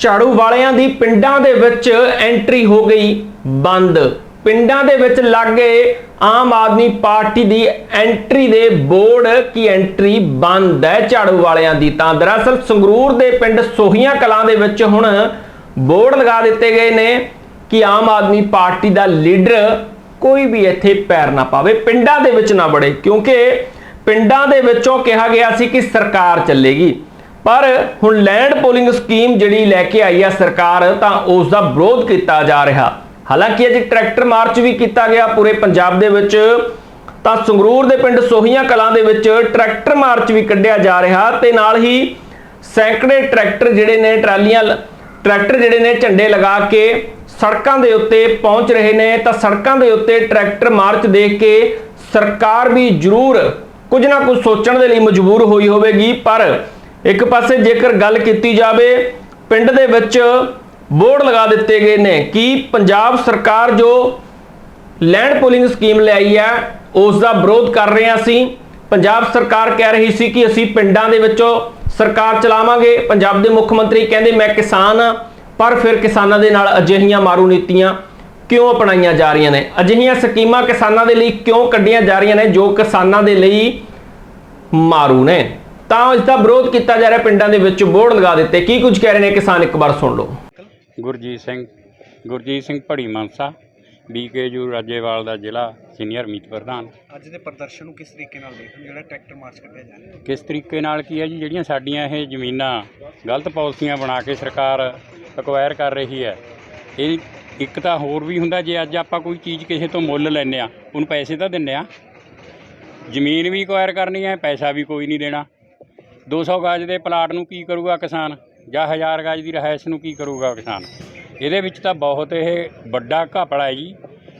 ਝਾੜੂ ਵਾਲਿਆਂ ਦੀ ਪਿੰਡਾਂ ਦੇ ਵਿੱਚ ਐਂਟਰੀ ਹੋ ਗਈ ਬੰਦ। ਪਿੰਡਾਂ ਦੇ ਵਿੱਚ ਲੱਗ ਗਏ ਆਮ ਆਦਮੀ ਪਾਰਟੀ ਦੀ ਐਂਟਰੀ ਦੇ ਬੋਰਡ ਕੀ ਐਂਟਰੀ ਬੰਦ ਹੈ ਝਾੜੂ ਵਾਲਿਆਂ ਦੀ। ਤਾਂ ਦਰਅਸਲ ਸੰਗਰੂਰ ਦੇ ਪਿੰਡ ਸੋਹੀਆਂ ਕਲਾਂ ਦੇ ਵਿੱਚ ਹੁਣ ਬੋਰਡ ਲਗਾ ਦਿੱਤੇ ਗਏ ਨੇ ਕਿ ਆਮ ਆਦਮੀ ਪਾਰਟੀ ਦਾ ਲੀਡਰ ਕੋਈ ਵੀ ਇੱਥੇ ਪੈਰ ਨਾ ਪਾਵੇ। ਪਿੰਡਾਂ ਦੇ ਵਿੱਚ ਨਾ ਵੜੇ, ਕਿਉਂਕਿ ਪਿੰਡਾਂ ਦੇ ਵਿੱਚੋਂ ਕਿਹਾ ਗਿਆ ਸੀ ਕਿ ਸਰਕਾਰ ਚੱਲੇਗੀ। ਪਰ ਹੁਣ ਲੈਂਡ ਪੋਲਿੰਗ ਸਕੀਮ ਜਿਹੜੀ ਲੈ ਕੇ ਆਈ ਆ ਸਰਕਾਰ, ਤਾਂ ਉਸ ਦਾ ਵਿਰੋਧ ਕੀਤਾ ਜਾ ਰਿਹਾ। ਹਾਲਾਂਕਿ ਅੱਜ ਟਰੈਕਟਰ ਮਾਰਚ ਵੀ ਕੀਤਾ ਗਿਆ ਪੂਰੇ ਪੰਜਾਬ ਦੇ ਵਿੱਚ, ਤਾਂ ਸੰਗਰੂਰ ਦੇ ਪਿੰਡ ਸੋਹੀਆਂ ਕਲਾਂ ਦੇ ਵਿੱਚ ਟਰੈਕਟਰ ਮਾਰਚ ਵੀ ਕੱਢਿਆ ਜਾ ਰਿਹਾ ਤੇ ਨਾਲ ਹੀ ਸੈਂਕੜੇ ਟਰੈਕਟਰ ਜਿਹੜੇ ਨੇ, ਟਰਾਲੀਆਂ ਟਰੈਕਟਰ ਜਿਹੜੇ ਨੇ ਝੰਡੇ ਲਗਾ ਕੇ ਸੜਕਾਂ ਦੇ ਉੱਤੇ ਪਹੁੰਚ ਰਹੇ ਨੇ, ਤਾਂ ਸੜਕਾਂ ਦੇ ਉੱਤੇ ਟਰੈਕਟਰ ਮਾਰਚ ਦੇਖ ਕੇ ਸਰਕਾਰ ਵੀ ਜ਼ਰੂਰ ਕੁਝ ਨਾ ਕੁਝ ਸੋਚਣ ਦੇ ਲਈ ਮਜਬੂਰ ਹੋਈ ਹੋਵੇਗੀ, ਪਰ ਇੱਕ ਪਾਸੇ ਜੇਕਰ ਗੱਲ ਕੀਤੀ ਜਾਵੇ, ਪਿੰਡ ਦੇ ਵਿੱਚ ਬੋਰਡ ਲਗਾ ਦਿੱਤੇ ਗਏ ਨੇ ਕਿ ਪੰਜਾਬ ਸਰਕਾਰ ਜੋ ਲੈਂਡ ਪੋਲਿੰਗ ਸਕੀਮ ਲਿਆਈ ਹੈ ਉਸ ਦਾ ਵਿਰੋਧ ਕਰ ਰਹੇ ਹਾਂ ਅਸੀਂ ਪੰਜਾਬ ਸਰਕਾਰ ਕਹਿ ਰਹੀ ਸੀ ਕਿ ਅਸੀਂ ਪਿੰਡਾਂ ਦੇ ਵਿੱਚੋਂ ਸਰਕਾਰ ਚਲਾਵਾਂਗੇ। ਪੰਜਾਬ ਦੇ ਮੁੱਖ ਮੰਤਰੀ ਕਹਿੰਦੇ, ਮੈਂ ਕਿਸਾਨ ਹਾਂ, ਪਰ ਫਿਰ ਕਿਸਾਨਾਂ ਦੇ ਨਾਲ ਅਜਿਹੀਆਂ ਮਾਰੂ ਨੀਤੀਆਂ ਕਿਉਂ ਅਪਣਾਈਆਂ ਜਾ ਰਹੀਆਂ ਨੇ? ਅਜਿਹੀਆਂ ਸਕੀਮਾਂ ਕਿਸਾਨਾਂ ਦੇ ਲਈ ਕਿਉਂ ਕੱਢੀਆਂ ਜਾ ਰਹੀਆਂ ਨੇ, ਜੋ ਕਿਸਾਨਾਂ ਦੇ ਲਈ ਮਾਰੂ ਨੇ? ਤਾਂ ਇਸ ਦਾ ਵਿਰੋਧ ਕੀਤਾ ਜਾ ਰਿਹਾ ਪਿੰਡਾਂ ਦੇ ਵਿੱਚ ਬੋਰਡ ਲਗਾ ਦਿੱਤੇ। ਕੀ ਕੁਝ ਕਹਿ ਰਹੇ ਨੇ ਕਿਸਾਨ? ਇੱਕ ਵਾਰ ਸੁਣ ਲਓ। ਗੁਰਜੀਤ ਸਿੰਘ ਗੁਰਜੀਤ ਸਿੰਘ ਭੜੀ ਮਨਸਾ ਬੀਕੇਯੂ ਰਾਜੇਵਾਲ ਦਾ ਜ਼ਿਲ੍ਹਾ ਸੀਨੀਅਰ ਮੀਤ ਪ੍ਰਧਾਨ। ਅੱਜ ਦੇ ਪ੍ਰਦਰਸ਼ਨ ਨੂੰ ਕਿਸ ਤਰੀਕੇ ਨਾਲ ਦੇਖਦੇ ਜਿਹੜਾ ਟਰੈਕਟਰ ਮਾਰਚ ਕੱਢਿਆ ਜਾ ਰਿਹਾ। ਕਿਸ ਤਰੀਕੇ ਨਾਲ ਕੀ ਹੈ ਜੀ? ਜਿਹੜੀਆਂ ਸਾਡੀਆਂ ਇਹ ਜ਼ਮੀਨਾਂ ਗਲਤ ਪਾਲਿਸੀਆਂ ਬਣਾ ਕੇ ਸਰਕਾਰ ਅਕਵਾਇਰ ਕਰ ਰਹੀ ਹੈ ਇਹ ਇੱਕ ਤਾਂ ਹੋਰ ਵੀ ਹੁੰਦਾ ਜੇ ਅੱਜ ਆਪਾਂ ਕੋਈ ਚੀਜ਼ ਕਿਸੇ ਤੋਂ ਮੁੱਲ ਲੈਂਦੇ ਆ ਉਹਨੂੰ ਪੈਸੇ ਤਾਂ ਦਿੰਨੇ ਆ ਜ਼ਮੀਨ ਵੀ ਅਕਵਾਇਰ ਕਰਨੀ ਹੈ ਪੈਸਾ ਵੀ ਕੋਈ ਨਹੀਂ ਦੇਣਾ। 200 ਗਾਜ ਦੇ ਪਲਾਟ ਨੂੰ ਕੀ ਕਰੂਗਾ ਕਿਸਾਨ? ਜਾਂ 1000 ਗਾਜ ਦੀ ਰਹਾਇਸ਼ ਨੂੰ ਕੀ ਕਰੂਗਾ ਕਿਸਾਨ? ਇਹਦੇ ਵਿੱਚ ਤਾਂ ਬਹੁਤ ਇਹ ਵੱਡਾ ਘਪਲਾ ਹੈ ਜੀ।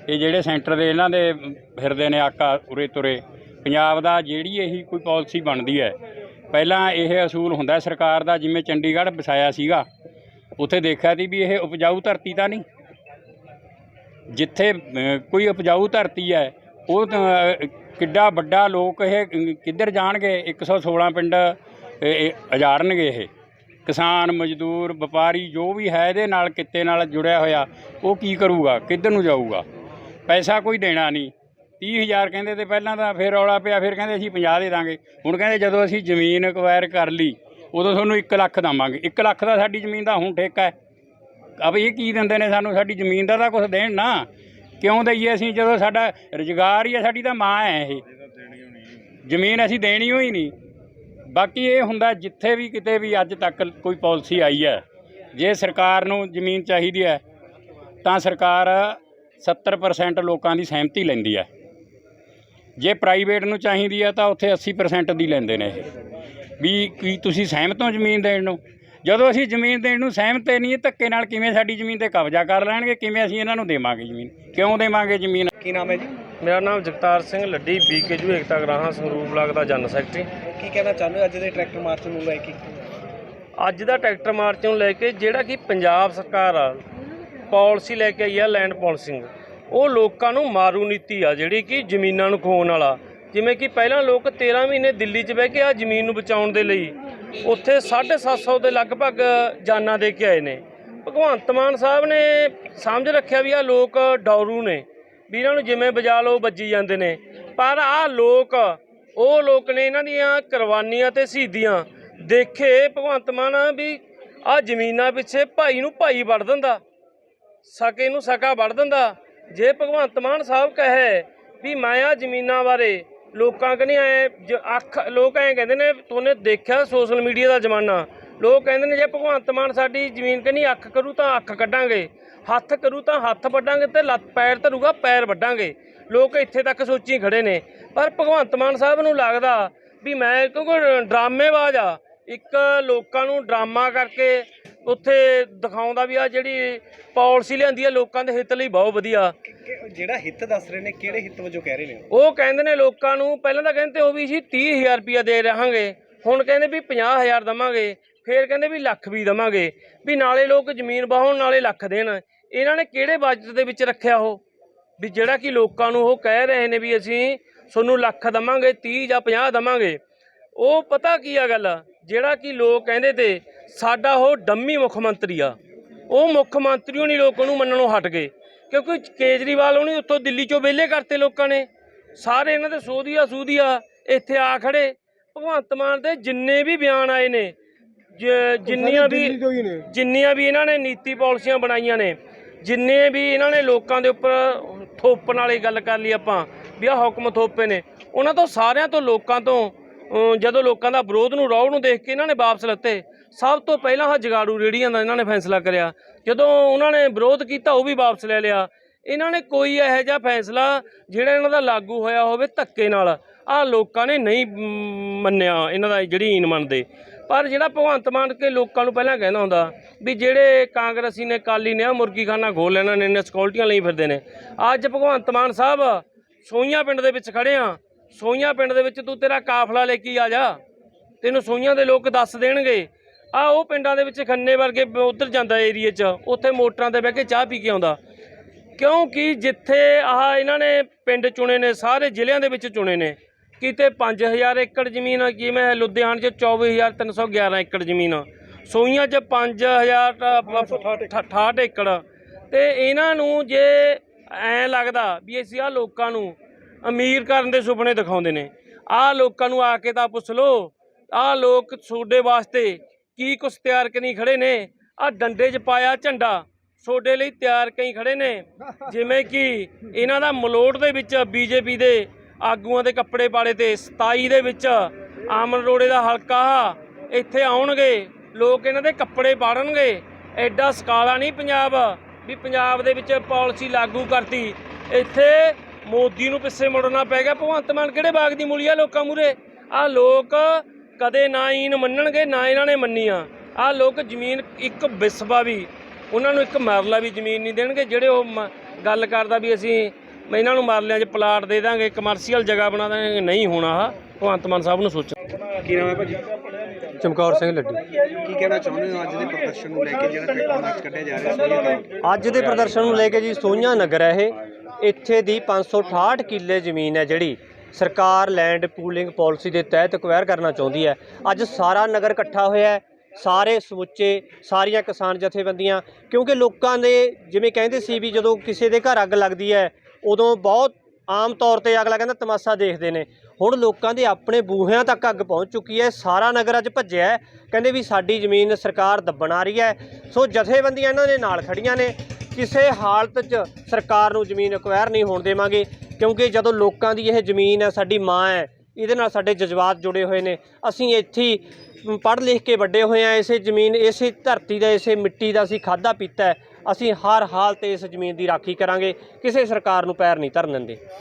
ਇਹ ਜਿਹੜੇ ਸੈਂਟਰ ਦੇ ਇਹਨਾਂ ਦੇ ਫਿਰਦੇ ਨੇ ਆਕਾ ਉਰੇ ਤੁਰੇ। ਪੰਜਾਬ ਦਾ ਜਿਹੜੀ ਇਹੀ ਕੋਈ ਪਾਲਿਸੀ ਬਣਦੀ ਹੈ। ਪਹਿਲਾਂ ਇਹ ਅਸੂਲ ਹੁੰਦਾ ਸਰਕਾਰ ਦਾ, ਜਿਵੇਂ ਚੰਡੀਗੜ੍ਹ ਵਸਾਇਆ ਸੀਗਾ। ਉੱਥੇ ਦੇਖਿਆ ਸੀ ਵੀ ਇਹ ਉਪਜਾਊ ਧਰਤੀ ਤਾਂ ਨਹੀਂ। ਜਿੱਥੇ ਕੋਈ ਉਪਜਾਊ ਧਰਤੀ ਹੈ, ਉਹ ਕਿੱਡਾ ਵੱਡਾ ਲੋਕ ਇਹ ਕਿੱਧਰ ਜਾਣਗੇ? 116 ਪਿੰਡ ਇਹ- ਉਜਾੜਨਗੇ ਇਹ। ਕਿਸਾਨ, ਮਜ਼ਦੂਰ, ਵਪਾਰੀ ਜੋ ਵੀ ਹੈ, ਇਹਦੇ ਨਾਲ, ਕਿੱਤੇ ਨਾਲ ਜੁੜਿਆ ਹੋਇਆ, ਉਹ ਕੀ ਕਰੂਗਾ? ਕਿੱਧਰ ਨੂੰ ਜਾਊਗਾ? ਪੈਸਾ ਕੋਈ ਦੇਣਾ ਨਹੀਂ। 30000 ਕਹਿੰਦੇ ਤੇ ਪਹਿਲਾਂ ਤਾਂ ਫਿਰ ਰੌਲਾ ਪਿਆ, ਫਿਰ ਕਹਿੰਦੇ ਅਸੀਂ 50 ਦੇ ਦਾਂਗੇ। ਹੁਣ ਕਹਿੰਦੇ ਜਦੋਂ ਅਸੀਂ ਜ਼ਮੀਨ ਅਕਵਾਇਰ ਕਰ ਲਈ, ਉਦੋਂ ਤੁਹਾਨੂੰ 1 ਲੱਖ ਦਵਾਂਗੇ। 1 ਲੱਖ ਦਾ ਸਾਡੀ ਜ਼ਮੀਨ ਦਾ ਹੁਣ ਠੇਕਾ ਹੈ। ਅਬ ਇਹ ਕੀ ਦਿੰਦੇ ਨੇ ਸਾਨੂੰ? ਸਾਡੀ ਜ਼ਮੀਨ ਦਾ ਤਾਂ ਕੁਝ ਦੇਣ ਨਾ। ਕਿਉਂ ਦਈਏ ਅਸੀਂ? ਜਦੋਂ ਸਾਡਾ ਰੁਜ਼ਗਾਰ ਹੀ ਹੈ ਸਾਡੀ ਤਾਂ ਮਾਂ ਹੈ ਇਹ। ਜ਼ਮੀਨ ਅਸੀਂ ਦੇਣੀ ਹੋਈ ਨਹੀਂ। ਬਾਕੀ ਇਹ ਹੁੰਦਾ ਜਿੱਥੇ ਵੀ ਕਿਤੇ ਵੀ ਅੱਜ ਤੱਕ ਕੋਈ ਪਾਲਿਸੀ ਆਈ ਹੈ, ਜੇ ਸਰਕਾਰ ਨੂੰ ਜ਼ਮੀਨ ਚਾਹੀਦੀ ਹੈ, ਤਾਂ ਸਰਕਾਰ 70% ਲੋਕਾਂ ਦੀ ਸਹਿਮਤੀ ਲੈਂਦੀ ਹੈ। ਜੇ ਪ੍ਰਾਈਵੇਟ ਨੂੰ ਚਾਹੀਦੀ ਹੈ, ਤਾਂ ਉੱਥੇ 80% ਦੀ ਲੈਂਦੇ ਨੇ ਇਹ। ਵੀ ਕੀ ਤੁਸੀਂ ਸਹਿਮਤ ਹੋ ਜ਼ਮੀਨ ਦੇਣ ਨੂੰ? ਜਦੋਂ ਅਸੀਂ ਜ਼ਮੀਨ ਦੇਣ ਨੂੰ ਸਹਿਮਤ ਹੀ ਨਹੀਂ, ਧੱਕੇ ਨਾਲ ਕਿਵੇਂ ਸਾਡੀ ਜ਼ਮੀਨ ਤੇ ਕਬਜ਼ਾ ਕਰ ਲੈਣਗੇ? ਕਿਵੇਂ ਅਸੀਂ ਇਹਨਾਂ ਨੂੰ ਦੇਵਾਂਗੇ ਜ਼ਮੀਨ? ਕਿਉਂ ਦੇਵਾਂਗੇ ਜ਼ਮੀਨ? ਕੀ ਨਾਮ ਹੈ ਜੀ? ਮੇਰਾ ਨਾਮ ਜਗਤਾਰ ਸਿੰਘ ਲੱਡੀ ਬੀਕੇਜੂ ਏਕਤਾ ਗਰਾਹਾਂ ਸੰਗਰੂਰ ਬਲਾਕ ਦਾ ਜਨਰਲ ਸੈਕਟਰੀ। ਕੀ ਕਹਿਣਾ ਚਾਹੁੰਦੇ ਹੋ ਅੱਜ ਦੇ ਟਰੈਕਟਰ ਮਾਰਚ ਨੂੰ ਲੈ ਕੇ? ਅੱਜ ਦਾ ਟਰੈਕਟਰ ਮਾਰਚ ਨੂੰ ਲੈ ਕੇ ਜਿਹੜਾ ਕਿ ਪੰਜਾਬ ਸਰਕਾਰ ਆ ਪਾਲਿਸੀ ਲੈ ਕੇ ਆਈ ਆ ਲੈਂਡ ਪਾਲਿਸਿੰਗ। ਉਹ ਲੋਕਾਂ ਨੂੰ ਮਾਰੂ ਨੀਤੀ ਆ ਜਿਹੜੀ ਕਿ ਜ਼ਮੀਨਾਂ ਨੂੰ ਖੋਣ ਵਾਲਾ। ਜਿਵੇਂ ਕਿ ਪਹਿਲਾਂ ਲੋਕ 13 ਮਹੀਨੇ ਦਿੱਲੀ 'ਚ ਬਹਿ ਕੇ ਆ ਜ਼ਮੀਨ ਨੂੰ ਬਚਾਉਣ ਦੇ ਲਈ ਉੱਥੇ 750 ਦੇ ਲਗਭਗ ਜਾਨਾਂ ਦੇ ਕੇ ਆਏ ਨੇ। ਭਗਵੰਤ ਮਾਨ ਸਾਹਿਬ ਨੇ ਸਮਝ ਰੱਖਿਆ ਵੀ ਆ ਲੋਕ ਡੌਰੂ ਨੇ। ਵੀ ਇਹਨਾਂ ਨੂੰ ਜਿਵੇਂ ਬਜਾ ਲਓ ਵੱਜੀ ਜਾਂਦੇ ਨੇ। ਪਰ ਆਹ ਲੋਕ, ਉਹ ਲੋਕ ਨੇ ਇਹਨਾਂ ਦੀਆਂ ਕੁਰਬਾਨੀਆਂ ਤੇ ਸ਼ਹੀਦੀਆਂ। ਦੇਖੇ ਭਗਵੰਤ ਮਾਨ ਵੀ ਆ ਜ਼ਮੀਨਾਂ ਪਿੱਛੇ ਭਾਈ ਨੂੰ ਭਾਈ ਵੜ ਦਿੰਦਾ। ਸਕੇ ਨੂੰ ਸਕਾ ਵੜ ਦਿੰਦਾ। ਜੇ ਭਗਵੰਤ ਮਾਨ ਸਾਹਿਬ ਕਹੇ ਵੀ ਮੈਂ ਆ ਜ਼ਮੀਨਾਂ ਬਾਰੇ ਲੋਕਾਂ ਕਨੀ ਐ ਅੱਖ ਲੋਕ ਐ ਕਹਿੰਦੇ ਨੇ ਤੋਨੇ ਦੇਖਿਆ ਸੋਸ਼ਲ ਮੀਡੀਆ ਦਾ ਜ਼ਮਾਨਾ? ਲੋਕ ਕਹਿੰਦੇ ਨੇ ਜੇ ਭਗਵੰਤ ਮਾਨ ਸਾਡੀ ਜ਼ਮੀਨ ਕਨੀ ਅੱਖ ਕਰੂ ਤਾਂ ਅੱਖ ਕੱਢਾਂਗੇ ਹੱਥ ਕਰੂ ਤਾਂ ਹੱਥ ਵੱਢਾਂਗੇ ਤੇ ਲੱਤ ਪੈਰ ਧਰੂਗਾ ਪੈਰ ਵੱਢਾਂਗੇ। ਲੋਕ ਇੱਥੇ ਤੱਕ ਸੋਚੀ ਖੜੇ ਨੇ। ਪਰ ਭਗਵੰਤ ਮਾਨ ਸਾਹਿਬ ਨੂੰ ਲੱਗਦਾ ਵੀ ਮੈਂ ਕਿਉਂਕਿ ਡਰਾਮੇਬਾਜ਼ ਆ ਇੱਕ ਲੋਕਾਂ ਨੂੰ ਡਰਾਮਾ ਕਰਕੇ ਉੱਥੇ ਦਿਖਾਉਂਦਾ ਵੀ ਆ ਜਿਹੜੀ ਪਾਲਿਸੀ ਲਿਆਂਦੀ ਆ ਲੋਕਾਂ ਦੇ ਹਿੱਤ ਲਈ ਬਹੁਤ ਵਧੀਆ। ਜਿਹੜਾ ਹਿੱਤ ਦੱਸ ਰਹੇ ਨੇ ਕਿਹੜੇ ਹਿੱਤ ਵਜੋਂ ਕਹਿ ਰਹੇ ਨੇ ਉਹ? ਕਹਿੰਦੇ ਨੇ ਲੋਕਾਂ ਨੂੰ ਪਹਿਲਾਂ ਤਾਂ ਕਹਿੰਦੇ ਉਹ ਵੀ ਸੀ 30000 ਰੁਪਇਆ ਦੇ ਰਹਾਂਗੇ ਹੁਣ ਕਹਿੰਦੇ ਵੀ 50000 ਦਵਾਂਗੇ। ਫੇਰ ਕਹਿੰਦੇ ਵੀ ਲੱਖ ਵੀ ਦਵਾਂਗੇ। ਵੀ ਨਾਲੇ ਲੋਕ ਜ਼ਮੀਨ ਵਾਹਣ ਨਾਲੇ ਲੱਖ ਦੇਣ। ਇਹਨਾਂ ਨੇ ਕਿਹੜੇ ਬਜਟ ਦੇ ਵਿੱਚ ਰੱਖਿਆ ਉਹ? ਵੀ ਜਿਹੜਾ ਕਿ ਲੋਕਾਂ ਨੂੰ ਉਹ ਕਹਿ ਰਹੇ ਨੇ ਵੀ ਅਸੀਂ ਤੁਹਾਨੂੰ ਲੱਖ ਦਵਾਂਗੇ 30 ਜਾਂ 50 ਦਵਾਂਗੇ। ਉਹ ਪਤਾ ਕੀ ਆ ਗੱਲ? ਜਿਹੜਾ ਕਿ ਲੋਕ ਕਹਿੰਦੇ ਤੇ, ਸਾਡਾ ਉਹ ਡੰਮੀ ਮੁੱਖ ਮੰਤਰੀ ਆ। ਉਹ ਮੁੱਖ ਮੰਤਰੀ ਉਹ ਨਹੀਂ ਲੋਕਾਂ ਨੂੰ ਮੰਨਣੋਂ ਹਟ ਗਏ। ਕਿਉਂਕਿ ਕੇਜਰੀਵਾਲ ਉਹਨੇ ਉੱਥੋਂ ਦਿੱਲੀ ਚੋਂ ਵਿਹਲੇ ਕਰਤੇ ਲੋਕਾਂ ਨੇ। ਸਾਰੇ ਇਹਨਾਂ ਦੇ ਸੋਧੀਆ ਸੂਧੀਆ ਇੱਥੇ ਆ ਖੜੇ। ਭਗਵੰਤ ਮਾਨ ਦੇ ਜਿੰਨੇ ਵੀ ਬਿਆਨ ਆਏ ਨੇ ਜ- ਜਿੰਨੀਆਂ ਵੀ ਜਿੰਨੀਆਂ ਵੀ ਇਹਨਾਂ ਨੇ ਨੀਤੀ ਪਾਲਿਸੀਆਂ ਬਣਾਈਆਂ ਨੇ ਜਿੰਨੇ ਵੀ ਇਹਨਾਂ ਨੇ ਲੋਕਾਂ ਦੇ ਉੱਪਰ ਥੋਪਣ ਵਾਲੀ ਗੱਲ ਕਰ ਲਈ ਆਪਾਂ ਵੀ ਆਹ ਹੁਕਮ ਥੋਪੇ ਨੇ ਉਹਨਾਂ ਤੋਂ ਸਾਰਿਆਂ ਤੋਂ ਲੋਕਾਂ ਤੋਂ ਅਮ, ਜਦੋਂ ਲੋਕਾਂ ਦਾ ਵਿਰੋਧ ਨੂੰ ਰੌਹ ਨੂੰ ਦੇਖ ਕੇ ਇਹਨਾਂ ਨੇ ਵਾਪਸ ਲੱਤੇ ਸਭ ਤੋਂ ਪਹਿਲਾਂ ਆਹ ਜਗਾੜੂ ਰੇੜੀਆਂ ਦਾ ਇਹਨਾਂ ਨੇ ਫੈਸਲਾ ਕਰਿਆ ਜਦੋਂ ਉਹਨਾਂ ਨੇ ਵਿਰੋਧ ਕੀਤਾ ਉਹ ਵੀ ਵਾਪਸ ਲੈ ਲਿਆ ਇਹਨਾਂ ਨੇ ਕੋਈ ਇਹੋ ਜਿਹਾ ਫੈਸਲਾ ਜਿਹੜਾ ਇਹਨਾਂ ਦਾ ਲਾਗੂ ਹੋਇਆ ਹੋਵੇ ਧੱਕੇ ਨਾਲ ਆਹ ਲੋਕਾਂ ਨੇ ਨਹੀਂ ਮ, ਮੰਨਿਆ ਇਹਨਾਂ ਦਾ ਜਿਹੜੀ ਈਨ ਮੰਨਦੇ ਪਰ ਜਿਹੜਾ ਭਗਵੰਤ ਮਾਨ ਕੇ ਲੋਕਾਂ ਨੂੰ ਪਹਿਲਾਂ ਕਹਿੰਦਾ ਹੁੰਦਾ ਵੀ ਜਿਹੜੇ ਕਾਂਗਰਸੀ ਨੇ ਕਾਲੀ ਨੇ ਆ ਮੁਰਗੀਖਾਨਾ ਖੋਲ ਲੈਣਾ ਨੇ ਇਹਨੇ ਸਕਿਉਰਟੀਆਂ ਲਈ ਫਿਰਦੇ ਨੇ। ਅੱਜ ਭਗਵੰਤ ਮਾਨ ਸਾਹਿਬ ਸੋਈਆਂ ਪਿੰਡ ਦੇ ਵਿੱਚ ਖੜੇ ਆ। ਸੋਈਆਂ ਪਿੰਡ ਦੇ ਵਿੱਚ ਤੂੰ ਤੇਰਾ ਕਾਫਲਾ ਲੈ ਕੇ ਆ ਜਾ। ਤੈਨੂੰ ਸੋਈਆਂ ਦੇ ਲੋਕ ਦੱਸ ਦੇਣਗੇ। ਆ ਉਹ ਪਿੰਡਾਂ ਦੇ ਵਿੱਚ ਖੰਨੇ ਵਰਗੇ ਉਧਰ ਜਾਂਦਾ ਏਰੀਏ 'ਚ, ਉੱਥੇ ਮੋਟਰਾਂ ਤੇ ਬਹਿ ਕੇ ਚਾਹ ਪੀ ਕੇ ਆਉਂਦਾ। ਕਿਉਂਕਿ ਜਿੱਥੇ ਆਹ ਇਹਨਾਂ ਨੇ ਪਿੰਡ ਚੁਣੇ ਨੇ, ਸਾਰੇ ਜ਼ਿਲ੍ਹਿਆਂ ਦੇ ਵਿੱਚ ਚੁਣੇ ਨੇ। ਕਿਤੇ 5000 ਏਕੜ ਜ਼ਮੀਨ ਆ, ਕਿਵੇਂ ਲੁਧਿਆਣੇ 'ਚ 24311 ਏਕੜ ਜ਼ਮੀਨ ਆ। ਸੋਈਆਂ 'ਚ 5068 ਏਕੜ। ਤੇ ਇਹਨਾਂ ਨੂੰ ਜੇ ਐ ਲੱਗਦਾ ਵੀ ਅਸੀਂ ਆ ਲੋਕਾਂ ਨੂੰ ਅਮੀਰ ਕਰਨ ਦੇ ਸੁਪਨੇ ਦਿਖਾਉਂਦੇ ਨੇ। ਆਹ ਲੋਕਾਂ ਨੂੰ ਆ ਕੇ ਤਾਂ ਪੁੱਛ ਲਓ ਆਹ ਲੋਕ ਤੁਹਾਡੇ ਵਾਸਤੇ ਕੀ ਕੁਛ ਤਿਆਰ ਕਰੀ ਖੜੇ ਨੇ? ਆ ਡੰਡੇ 'ਚ ਪਾਇਆ ਝੰਡਾ ਤੁਹਾਡੇ ਲਈ ਤਿਆਰ ਕਈ ਖੜੇ ਨੇ। ਜਿਵੇਂ ਕਿ ਇਹਨਾਂ ਦਾ ਮਲੋਟ ਦੇ ਵਿੱਚ ਬੀਜੇਪੀ ਦੇ ਆਗੂਆਂ ਦੇ ਕੱਪੜੇ ਪਾੜੇ ਤੇ 27 ਦੇ ਵਿੱਚ ਆਮਨ ਰੋੜੇ ਦਾ ਹਲਕਾ ਇੱਥੇ ਆਉਣਗੇ। ਲੋਕ ਇਹਨਾਂ ਦੇ ਕੱਪੜੇ ਪਾੜਨਗੇ। ਐਡਾ ਸਕਾਲਾ ਨਹੀਂ ਪੰਜਾਬ ਵੀ ਪੰਜਾਬ ਦੇ ਵਿੱਚ ਪਾਲਿਸੀ ਲਾਗੂ ਕਰਤੀ। ਇੱਥੇ ਮੋਦੀ ਨੂੰ ਪਿੱਛੇ ਮੁੜਨਾ ਪੈ ਗਿਆ। ਭਗਵੰਤ ਮਾਨ ਕਿਹੜੇ ਬਾਗ ਦੀ ਮੂਲੀ ਆ ਲੋਕਾਂ ਮੂਰੇ ਆ ਲੋਕ ਕਦੇ ਨਾ ਈਨ ਮੰਨਣਗੇ, ਨਾ ਇਹਨਾਂ ਨੇ ਮੰਨੀ ਆ ਆ ਲੋਕ ਜ਼ਮੀਨ ਇੱਕ ਵਿਸਵਾ ਵੀ, ਉਹਨਾਂ ਨੂੰ ਇੱਕ ਮਰਲਾ ਵੀ ਜ਼ਮੀਨ ਨਹੀਂ ਦੇਣਗੇ, ਜਿਹੜੇ ਉਹ ਮ- ਗੱਲ ਕਰਦਾ ਵੀ ਅਸੀਂ ਮੈਂ ਇਹਨਾਂ ਨੂੰ ਮਰਲਿਆਂ 'ਚ ਪਲਾਟ ਦੇ ਦਾਂਗੇ ਕਮਰਸ਼ੀਅਲ ਜਗ੍ਹਾ ਬਣਾ ਦਾਂਗੇ ਨਹੀਂ ਹੋਣਾ ਆ ਭਗਵੰਤ ਮਾਨ ਸਾਹਿਬ ਨੂੰ ਸੋਚਣਾ। ਕੀ ਨਾਮ ਹੈ ਭਾਜੀ? ਚਮਕੌਰ ਸਿੰਘ ਲੱਡੂ। ਕੀ ਕਹਿਣਾ ਚਾਹੁੰਦੇ ਹੋ ਅੱਜ ਦੇ ਪ੍ਰਦਰਸ਼ਨ ਨੂੰ ਲੈ ਕੇ ਜਿਹੜਾ ਟਰੈਕਟਰ ਮਾਰਚ ਕੱਢਿਆ ਜਾ ਰਿਹਾ ਅੱਜ ਦੇ ਪ੍ਰਦਰਸ਼ਨ ਨੂੰ ਲੈ ਕੇ ਜੀ ਸੋਈਆਂ ਨਗਰ ਹੈ ਇਹ। ਇੱਥੇ ਦੀ 568 ਕਿੱਲੇ ਜ਼ਮੀਨ ਹੈ ਜਿਹੜੀ ਸਰਕਾਰ ਲੈਂਡ ਪੂਲਿੰਗ ਪਾਲਿਸੀ ਦੇ ਤਹਿਤ ਅਕਵਾਇਰ ਕਰਨਾ ਚਾਹੁੰਦੀ ਹੈ। ਅੱਜ ਸਾਰਾ ਨਗਰ ਇਕੱਠਾ ਹੋਇਆ ਹੈ ਸਾਰੇ ਸਮੁੱਚੇ ਸਾਰੀਆਂ ਕਿਸਾਨ ਜਥੇਬੰਦੀਆਂ ਕਿਉਂਕਿ ਲੋਕਾਂ ਦੇ ਜਿਵੇਂ ਕਹਿੰਦੇ ਸੀ ਵੀ ਜਦੋਂ ਕਿਸੇ ਦੇ ਘਰ ਅੱਗ ਲੱਗਦੀ ਹੈ ਉਦੋਂ ਬਹੁਤ ਆਮ ਤੌਰ ਤੇ ਅਗਲਾ ਕਹਿੰਦਾ ਤਮਾਸ਼ਾ ਦੇਖਦੇ ਨੇ। ਹੁਣ ਲੋਕਾਂ ਦੇ ਆਪਣੇ ਬੂਹਿਆਂ ਤੱਕ ਅੱਗ ਪਹੁੰਚ ਚੁੱਕੀ ਹੈ। ਸਾਰਾ ਨਗਰ ਅੱਜ ਭੱਜਿਆ ਕਹਿੰਦੇ ਵੀ ਸਾਡੀ ਜ਼ਮੀਨ ਸਰਕਾਰ ਦੱਬਣ ਆ ਰਹੀ ਹੈ। ਸੋ ਜਥੇਬੰਦੀਆਂ ਇਹਨਾਂ ਦੇ ਨਾਲ ਖੜੀਆਂ ਨੇ। ਕਿਸੇ ਹਾਲਤ 'ਚ ਸਰਕਾਰ ਨੂੰ ਜ਼ਮੀਨ ਅਕਵਾਇਰ ਨਹੀਂ ਹੋਣ ਦੇਵਾਂਗੇ। ਕਿਉਂਕਿ ਜਦੋਂ ਲੋਕਾਂ ਦੀ ਇਹ ਜ਼ਮੀਨ ਹੈ, ਸਾਡੀ ਮਾਂ ਹੈ ਇਹਦੇ ਨਾਲ ਸਾਡੇ ਜਜ਼ਬਾਤ ਜੁੜੇ ਹੋਏ ਨੇ। ਅਸੀਂ ਇੱਥੇ ਪੜ੍ਹ ਲਿਖ ਕੇ ਵੱਡੇ ਹੋਏ ਆ ਇਸੇ ਜ਼ਮੀਨ, ਇਸੇ ਧਰਤੀ ਦਾ, ਇਸੇ ਮਿੱਟੀ ਦਾ ਅਸੀਂ ਖਾਦਾ ਪੀਤਾ ਅਸੀਂ ਹਰ ਹਾਲ ਤੇ ਇਸ ਜ਼ਮੀਨ ਦੀ ਰਾਖੀ ਕਰਾਂਗੇ। ਕਿਸੇ ਸਰਕਾਰ ਨੂੰ ਪੈਰ ਨਹੀਂ ਧਰਨ ਦਿੰਦੇ।